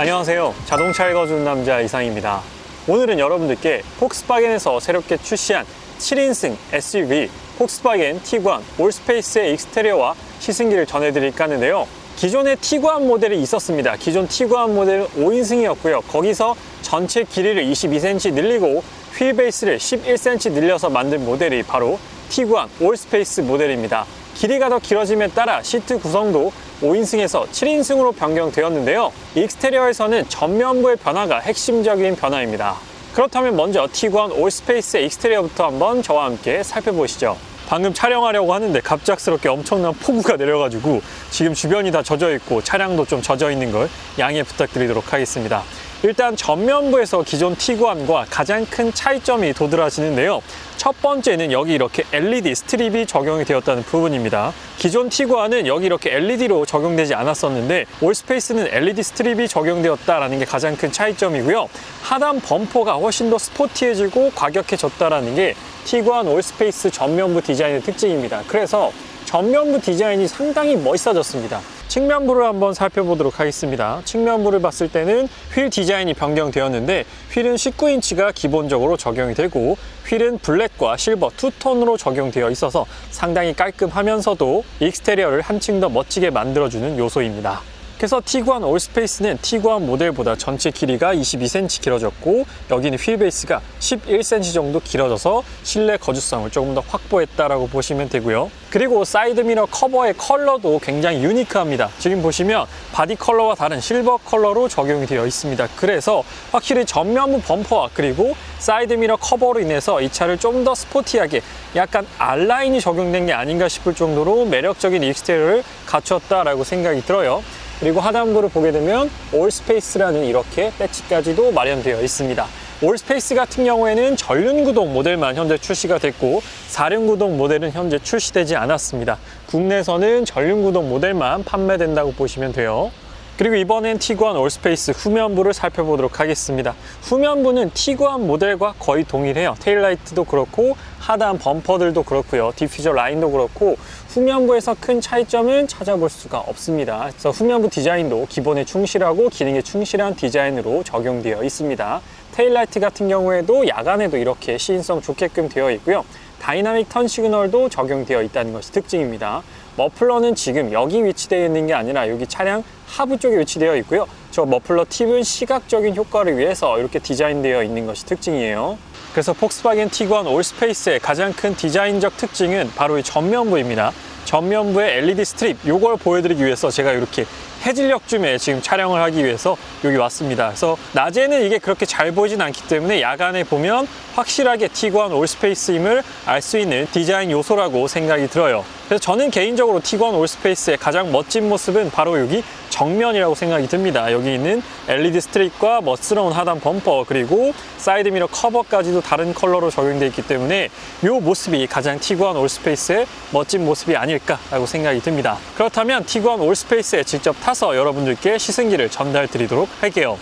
안녕하세요. 자동차 읽어주는 남자 이상입니다. 오늘은 여러분들께 폭스바겐에서 새롭게 출시한 7인승 SUV 폭스바겐 티구안 올스페이스의 익스테리어와 시승기를 전해드릴까 하는데요. 기존의 티구안 모델이 있었습니다. 기존 티구안 모델은 5인승이었고요. 거기서 전체 길이를 22cm 늘리고 휠 베이스를 11cm 늘려서 만든 모델이 바로 티구안 올스페이스 모델입니다. 길이가 더 길어짐에 따라 시트 구성도 5인승에서 7인승으로 변경되었는데요. 익스테리어에서는 전면부의 변화가 핵심적인 변화입니다. 그렇다면 먼저 티구안 올스페이스의 익스테리어부터 한번 저와 함께 살펴보시죠. 방금 촬영하려고 하는데 갑작스럽게 엄청난 폭우가 내려가지고 지금 주변이 다 젖어 있고 차량도 좀 젖어 있는 걸 양해 부탁드리도록 하겠습니다. 일단 전면부에서 기존 티구안과 가장 큰 차이점이 도드라지는데요. 첫 번째는 여기 이렇게 LED 스트립이 적용이 되었다는 부분입니다. 기존 티구안은 여기 이렇게 LED로 적용되지 않았었는데 올스페이스는 LED 스트립이 적용되었다라는 게 가장 큰 차이점이고요. 하단 범퍼가 훨씬 더 스포티해지고 과격해졌다라는 게 티구안 올스페이스 전면부 디자인의 특징입니다. 그래서 전면부 디자인이 상당히 멋있어졌습니다. 측면부를 한번 살펴보도록 하겠습니다. 측면부를 봤을 때는 휠 디자인이 변경되었는데 휠은 19인치가 기본적으로 적용이 되고 휠은 블랙과 실버 투톤으로 적용되어 있어서 상당히 깔끔하면서도 익스테리어를 한층 더 멋지게 만들어주는 요소입니다. 그래서 티구안 올스페이스는 티구안 모델보다 전체 길이가 22cm 길어졌고 여기는 휠 베이스가 11cm 정도 길어져서 실내 거주성을 조금 더 확보했다라고 보시면 되고요. 그리고 사이드 미러 커버의 컬러도 굉장히 유니크합니다. 지금 보시면 바디 컬러와 다른 실버 컬러로 적용이 되어 있습니다. 그래서 확실히 전면부 범퍼와 그리고 사이드 미러 커버로 인해서 이 차를 좀 더 스포티하게 약간 R라인이 적용된 게 아닌가 싶을 정도로 매력적인 익스테리어를 갖췄다라고 생각이 들어요. 그리고 하단부를 보게 되면 올스페이스라는 이렇게 배지까지도 마련되어 있습니다. 올스페이스 같은 경우에는 전륜구동 모델만 현재 출시가 됐고 사륜구동 모델은 현재 출시되지 않았습니다. 국내에서는 전륜구동 모델만 판매된다고 보시면 돼요. 그리고 이번엔 티구안 올스페이스 후면부를 살펴보도록 하겠습니다. 후면부는 티구안 모델과 거의 동일해요. 테일라이트도 그렇고 하단 범퍼들도 그렇고요. 디퓨저 라인도 그렇고 후면부에서 큰 차이점은 찾아볼 수가 없습니다. 그래서 후면부 디자인도 기본에 충실하고 기능에 충실한 디자인으로 적용되어 있습니다. 테일라이트 같은 경우에도 야간에도 이렇게 시인성 좋게끔 되어 있고요. 다이나믹 턴 시그널도 적용되어 있다는 것이 특징입니다. 머플러는 지금 여기 위치되어 있는 게 아니라 여기 차량 하부 쪽에 위치되어 있고요. 저 머플러 팁은 시각적인 효과를 위해서 이렇게 디자인되어 있는 것이 특징이에요. 그래서 폭스바겐 티구안 올스페이스의 가장 큰 디자인적 특징은 바로 이 전면부입니다. 전면부의 LED 스트립 요걸 보여드리기 위해서 제가 이렇게 해질녘쯤에 지금 촬영을 하기 위해서 여기 왔습니다. 그래서 낮에는 이게 그렇게 잘 보이진 않기 때문에 야간에 보면 확실하게 티구안 올스페이스임을 알 수 있는 디자인 요소라고 생각이 들어요. 그래서 저는 개인적으로 티구안 올스페이스의 가장 멋진 모습은 바로 여기 정면이라고 생각이 듭니다. 여기 있는 LED 스트립과 멋스러운 하단 범퍼 그리고 사이드 미러 커버까지도 다른 컬러로 적용되어 있기 때문에 이 모습이 가장 티구안 올스페이스의 멋진 모습이 아닐까라고 생각이 듭니다. 그렇다면 티구안 올스페이스에 직접 타서 여러분들께 시승기를 전달 드리도록 할게요.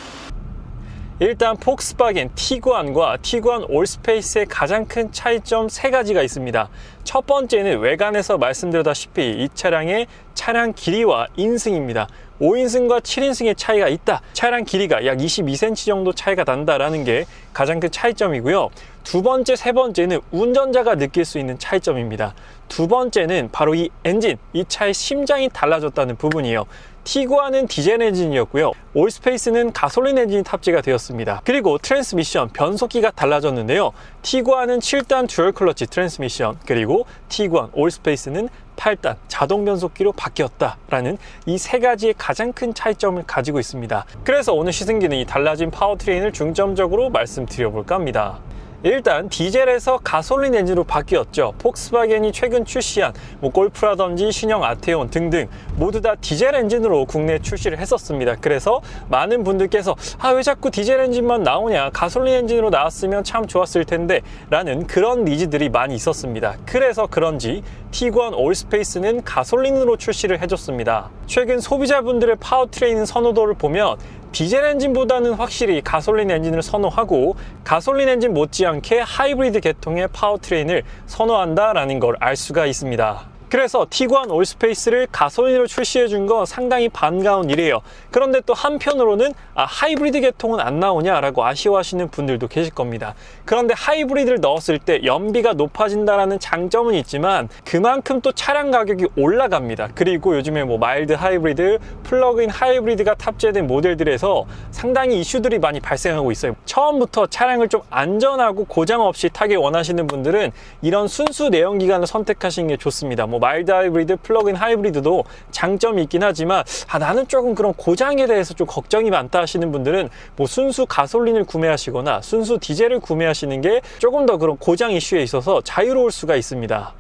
일단 폭스바겐 티구안과 티구안 올스페이스의 가장 큰 차이점 세 가지가 있습니다. 첫 번째는 외관에서 말씀드렸다시피 이 차량의 차량 길이와 인승입니다. 5인승과 7인승의 차이가 있다. 차량 길이가 약 22cm 정도 차이가 난다라는 게 가장 큰 차이점이고요. 두 번째, 세 번째는 운전자가 느낄 수 있는 차이점입니다. 두 번째는 바로 이 엔진, 이 차의 심장이 달라졌다는 부분이에요. 티구안은 디젤 엔진이었고요. 올스페이스는 가솔린 엔진이 탑재가 되었습니다. 그리고 트랜스미션, 변속기가 달라졌는데요. 티구안은 7단 듀얼 클러치 트랜스미션, 그리고 티구안 올스페이스는 8단 자동 변속기로 바뀌었다라는 이 세 가지의 가장 큰 차이점을 가지고 있습니다. 그래서 오늘 시승기는 이 달라진 파워트레인을 중점적으로 말씀드려볼까 합니다. 일단 디젤에서 가솔린 엔진으로 바뀌었죠. 폭스바겐이 최근 출시한 뭐 골프라든지 신형 아테온 등등 모두 다 디젤 엔진으로 국내에 출시를 했었습니다. 그래서 많은 분들께서 아 왜 자꾸 디젤 엔진만 나오냐 가솔린 엔진으로 나왔으면 참 좋았을 텐데 라는 그런 니즈들이 많이 있었습니다. 그래서 그런지 티구안 올스페이스는 가솔린으로 출시를 해줬습니다. 최근 소비자분들의 파워트레인 선호도를 보면 디젤 엔진보다는 확실히 가솔린 엔진을 선호하고 가솔린 엔진 못지않게 하이브리드 계통의 파워트레인을 선호한다라는 걸 알 수가 있습니다. 그래서 티구안 올스페이스를 가솔린으로 출시해 준 건 상당히 반가운 일이에요. 그런데 또 한편으로는 아, 하이브리드 계통은 안 나오냐라고 아쉬워하시는 분들도 계실 겁니다. 그런데 하이브리드를 넣었을 때 연비가 높아진다라는 장점은 있지만 그만큼 또 차량 가격이 올라갑니다. 그리고 요즘에 뭐 마일드 하이브리드, 플러그인 하이브리드가 탑재된 모델들에서 상당히 이슈들이 많이 발생하고 있어요. 처음부터 차량을 좀 안전하고 고장 없이 타기 원하시는 분들은 이런 순수 내연기관을 선택하시는 게 좋습니다. 뭐 마일드 하이브리드, 플러그인 하이브리드도 장점이 있긴 하지만 아, 나는 조금 그런 고장에 대해서 좀 걱정이 많다 하시는 분들은 뭐 순수 가솔린을 구매하시거나 순수 디젤을 구매하시는 게 조금 더 그런 고장 이슈에 있어서 자유로울 수가 있습니다.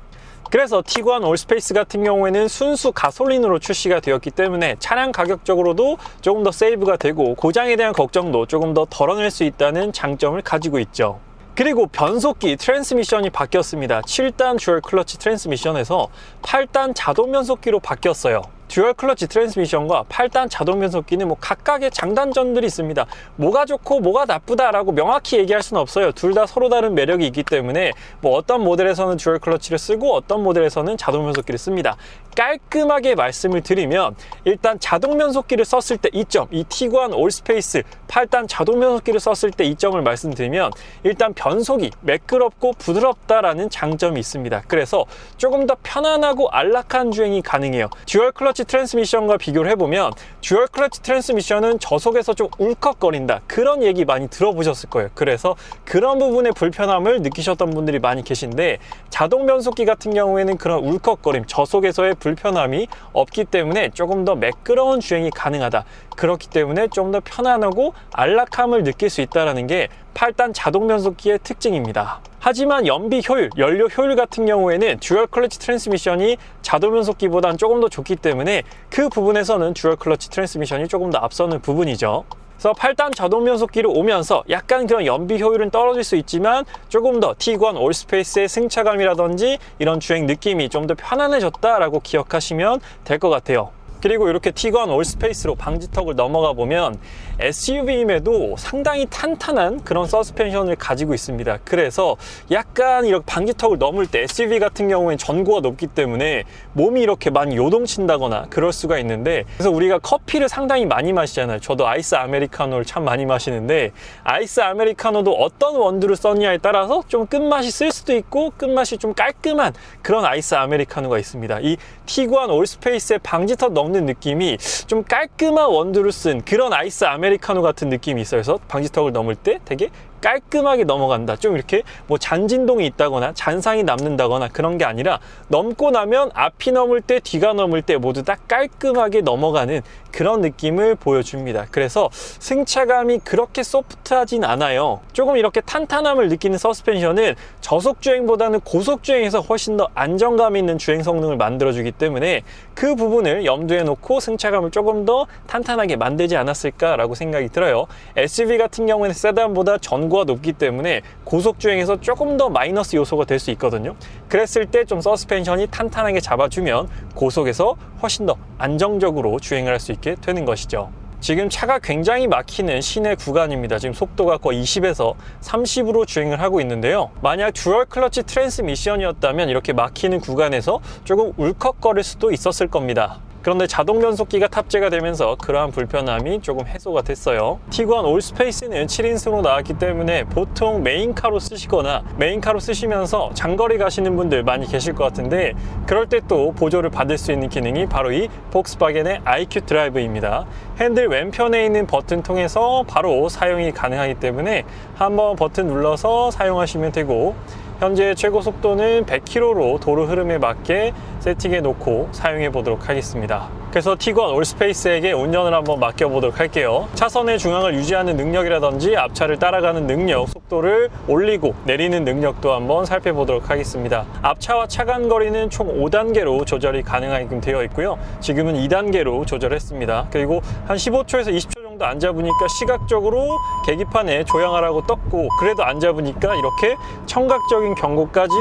그래서 티구안 올스페이스 같은 경우에는 순수 가솔린으로 출시가 되었기 때문에 차량 가격적으로도 조금 더 세이브가 되고 고장에 대한 걱정도 조금 더 덜어낼 수 있다는 장점을 가지고 있죠. 그리고 변속기 트랜스미션이 바뀌었습니다. 7단 주얼 클러치 트랜스미션에서 8단 자동 변속기로 바뀌었어요. 듀얼 클러치 트랜스미션과 8단 자동 변속기는 뭐 각각의 장단점들이 있습니다. 뭐가 좋고 뭐가 나쁘다라고 명확히 얘기할 수는 없어요. 둘 다 서로 다른 매력이 있기 때문에 뭐 어떤 모델에서는 듀얼 클러치를 쓰고 어떤 모델에서는 자동 변속기를 씁니다. 깔끔하게 말씀을 드리면 일단 자동 변속기를 썼을 때 이점, 이 티구안 올스페이스 8단 자동 변속기를 썼을 때 이점을 말씀드리면 일단 변속이 매끄럽고 부드럽다라는 장점이 있습니다. 그래서 조금 더 편안하고 안락한 주행이 가능해요. 듀얼 클러치 트랜스미션과 비교를 해보면 듀얼 클러치 트랜스미션은 저속에서 좀 울컥거린다 그런 얘기 많이 들어보셨을 거예요. 그래서 그런 부분의 불편함을 느끼셨던 분들이 많이 계신데 자동 변속기 같은 경우에는 그런 울컥거림, 저속에서의 불편함이 없기 때문에 조금 더 매끄러운 주행이 가능하다. 그렇기 때문에 좀 더 편안하고 안락함을 느낄 수 있다는 게 8단 자동 변속기의 특징입니다. 하지만 연비 효율, 연료 효율 같은 경우에는 듀얼 클러치 트랜스미션이 자동 변속기보다는 조금 더 좋기 때문에 그 부분에서는 듀얼 클러치 트랜스미션이 조금 더 앞서는 부분이죠. 그래서 8단 자동 변속기를 오면서 약간 그런 연비 효율은 떨어질 수 있지만 조금 더 T1 올스페이스의 승차감이라든지 이런 주행 느낌이 좀 더 편안해졌다라고 기억하시면 될 것 같아요. 그리고 이렇게 T1 올스페이스로 방지턱을 넘어가 보면 SUV임에도 상당히 탄탄한 그런 서스펜션을 가지고 있습니다. 그래서 약간 이렇게 방지턱을 넘을 때 SUV 같은 경우엔 전고가 높기 때문에 몸이 이렇게 많이 요동친다거나 그럴 수가 있는데 그래서 우리가 커피를 상당히 많이 마시잖아요. 저도 아이스 아메리카노를 참 많이 마시는데 아이스 아메리카노도 어떤 원두를 썼냐에 따라서 좀 끝맛이 쓸 수도 있고 끝맛이 좀 깔끔한 그런 아이스 아메리카노가 있습니다. 이 T1 올스페이스의 방지턱 넘는 느낌이 좀 깔끔한 원두를 쓴 그런 아이스 아메리카노 같은 느낌이 있어요. 그래서 방지턱을 넘을 때 되게 깔끔하게 넘어간다. 좀 이렇게 뭐 잔진동이 있다거나 잔상이 남는다거나 그런 게 아니라 넘고 나면 앞이 넘을 때 뒤가 넘을 때 모두 다 깔끔하게 넘어가는 그런 느낌을 보여줍니다. 그래서 승차감이 그렇게 소프트하진 않아요. 조금 이렇게 탄탄함을 느끼는 서스펜션은 저속 주행보다는 고속 주행에서 훨씬 더 안정감 있는 주행 성능을 만들어주기 때문에 그 부분을 염두에 놓고 승차감을 조금 더 탄탄하게 만들지 않았을까라고 생각이 들어요. SUV 같은 경우에는 세단보다 전 전고가 높기 때문에 고속 주행에서 조금 더 마이너스 요소가 될 수 있거든요. 그랬을 때 좀 서스펜션이 탄탄하게 잡아주면 고속에서 훨씬 더 안정적으로 주행을 할 수 있게 되는 것이죠. 지금 차가 굉장히 막히는 시내 구간입니다. 지금 속도가 거의 20에서 30으로 주행을 하고 있는데요. 만약 듀얼 클러치 트랜스미션이었다면 이렇게 막히는 구간에서 조금 울컥거릴 수도 있었을 겁니다. 그런데 자동 변속기가 탑재가 되면서 그러한 불편함이 조금 해소가 됐어요. 티구안 올스페이스는 7인승으로 나왔기 때문에 보통 메인카로 쓰시거나 메인카로 쓰시면서 장거리 가시는 분들 많이 계실 것 같은데 그럴 때 또 보조를 받을 수 있는 기능이 바로 이 폭스바겐의 IQ 드라이브입니다. 핸들 왼편에 있는 버튼 통해서 바로 사용이 가능하기 때문에 한번 버튼 눌러서 사용하시면 되고 현재 최고 속도는 100km로 도로 흐름에 맞게 세팅해 놓고 사용해 보도록 하겠습니다. 그래서 티건 올스페이스에게 운전을 한번 맡겨보도록 할게요. 차선의 중앙을 유지하는 능력이라든지 앞차를 따라가는 능력, 속도를 올리고 내리는 능력도 한번 살펴보도록 하겠습니다. 앞차와 차간 거리는 총 5단계로 조절이 가능하게끔 되어 있고요. 지금은 2단계로 조절했습니다. 그리고 한 15초에서 20초 정도 안 잡으니까 시각적으로 계기판에 조향하라고 떴고 그래도 안 잡으니까 이렇게 청각적인 경고까지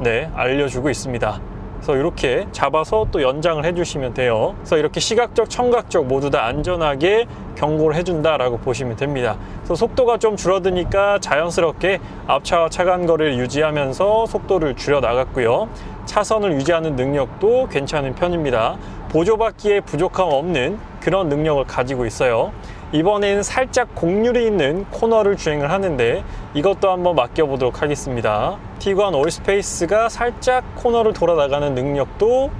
네, 알려주고 있습니다. 그래서 이렇게 잡아서 또 연장을 해주시면 돼요. 그래서 이렇게 시각적, 청각적 모두 다 안전하게 경고를 해준다라고 보시면 됩니다. 그래서 속도가 좀 줄어드니까 자연스럽게 앞차와 차간 거리를 유지하면서 속도를 줄여 나갔고요. 차선을 유지하는 능력도 괜찮은 편입니다. 보조바퀴에 부족함 없는 그런 능력을 가지고 있어요. 이번에는 살짝 곡률이 있는 코너를 주행을 하는데 이것도 한번 맡겨보도록 하겠습니다. 티구안 올스페이스가 살짝 코너를 돌아나가는 능력도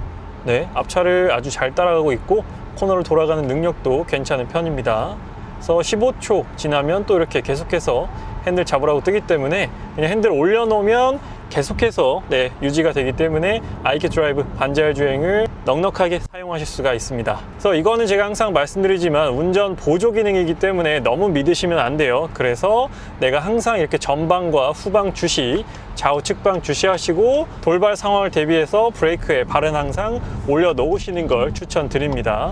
네, 앞차를 아주 잘 따라가고 있고 코너를 돌아가는 능력도 괜찮은 편입니다. 그래서 15초 지나면 또 이렇게 계속해서 핸들 잡으라고 뜨기 때문에 그냥 핸들 올려놓으면 계속해서 네, 유지가 되기 때문에 아이캐 드라이브 반자율 주행을 넉넉하게 사용하실 수가 있습니다. 그래서 이거는 제가 항상 말씀드리지만 운전 보조 기능이기 때문에 너무 믿으시면 안 돼요. 그래서 내가 항상 이렇게 전방과 후방 주시, 좌우 측방 주시하시고 돌발 상황을 대비해서 브레이크에 발은 항상 올려 놓으시는 걸 추천드립니다.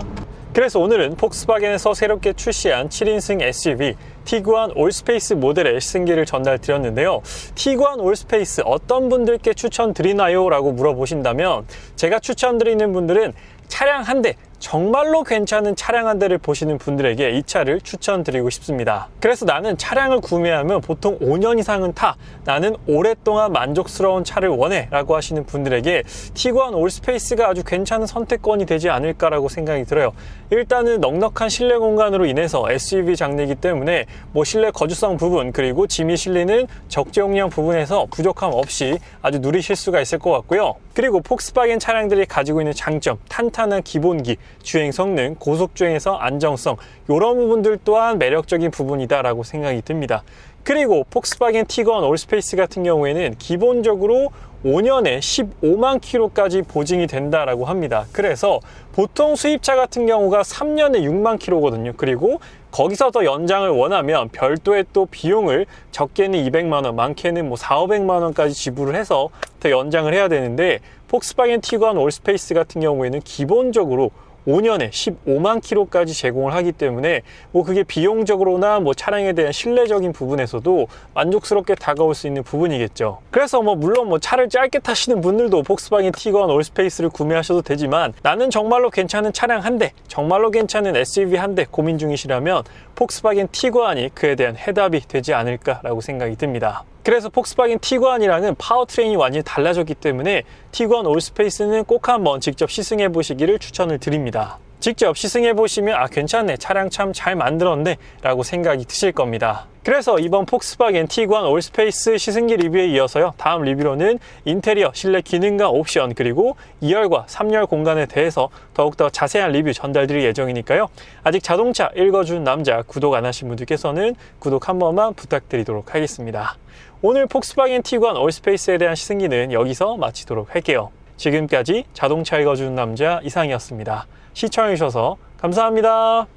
그래서 오늘은 폭스바겐에서 새롭게 출시한 7인승 SUV 티구안 올스페이스 모델의 시승기를 전달 드렸는데요. 티구안 올스페이스 어떤 분들께 추천드리나요? 라고 물어보신다면 제가 추천드리는 분들은 차량 한 대, 정말로 괜찮은 차량 한 대를 보시는 분들에게 이 차를 추천드리고 싶습니다. 그래서 나는 차량을 구매하면 보통 5년 이상은 타. 나는 오랫동안 만족스러운 차를 원해. 라고 하시는 분들에게 티구안 올스페이스가 아주 괜찮은 선택권이 되지 않을까라고 생각이 들어요. 일단은 넉넉한 실내 공간으로 인해서 SUV 장르이기 때문에 뭐 실내 거주성 부분 그리고 짐이 실리는 적재 용량 부분에서 부족함 없이 아주 누리실 수가 있을 것 같고요. 그리고 폭스바겐 차량들이 가지고 있는 장점, 탄탄한 기본기, 주행 성능, 고속 주행에서 안정성 이런 부분들 또한 매력적인 부분이다라고 생각이 듭니다. 그리고 폭스바겐 티건 올스페이스 같은 경우에는 기본적으로 5년에 15만 킬로까지 보증이 된다라고 합니다. 그래서 보통 수입차 같은 경우가 3년에 6만 킬로거든요. 그리고 거기서 더 연장을 원하면 별도의 또 비용을 적게는 200만 원, 많게는 뭐 4, 500만 원까지 지불을 해서 더 연장을 해야 되는데 폭스바겐 티건 올스페이스 같은 경우에는 기본적으로 5년에 15만 킬로까지 제공을 하기 때문에 뭐 그게 비용적으로나 뭐 차량에 대한 신뢰적인 부분에서도 만족스럽게 다가올 수 있는 부분이겠죠. 그래서 뭐 물론 뭐 차를 짧게 타시는 분들도 폭스바겐 티건 올스페이스를 구매하셔도 되지만 나는 정말로 괜찮은 차량 한 대, 정말로 괜찮은 SUV 한 대 고민 중이시라면 폭스바겐 티건이 그에 대한 해답이 되지 않을까라고 생각이 듭니다. 그래서 폭스바겐 티구안이랑은 파워트레인이 완전히 달라졌기 때문에 티구안 올스페이스는 꼭 한번 직접 시승해 보시기를 추천을 드립니다. 직접 시승해 보시면 아 괜찮네 차량 참 잘 만들었네 라고 생각이 드실 겁니다. 그래서 이번 폭스바겐 티구안 올스페이스 시승기 리뷰에 이어서요 다음 리뷰로는 인테리어, 실내 기능과 옵션 그리고 2열과 3열 공간에 대해서 더욱더 자세한 리뷰 전달드릴 예정이니까요 아직 자동차 읽어준 남자 구독 안 하신 분들께서는 구독 한 번만 부탁드리도록 하겠습니다. 오늘 폭스바겐 티구안 올스페이스에 대한 시승기는 여기서 마치도록 할게요. 지금까지 자동차 읽어주는 남자 이상이었습니다. 시청해주셔서 감사합니다.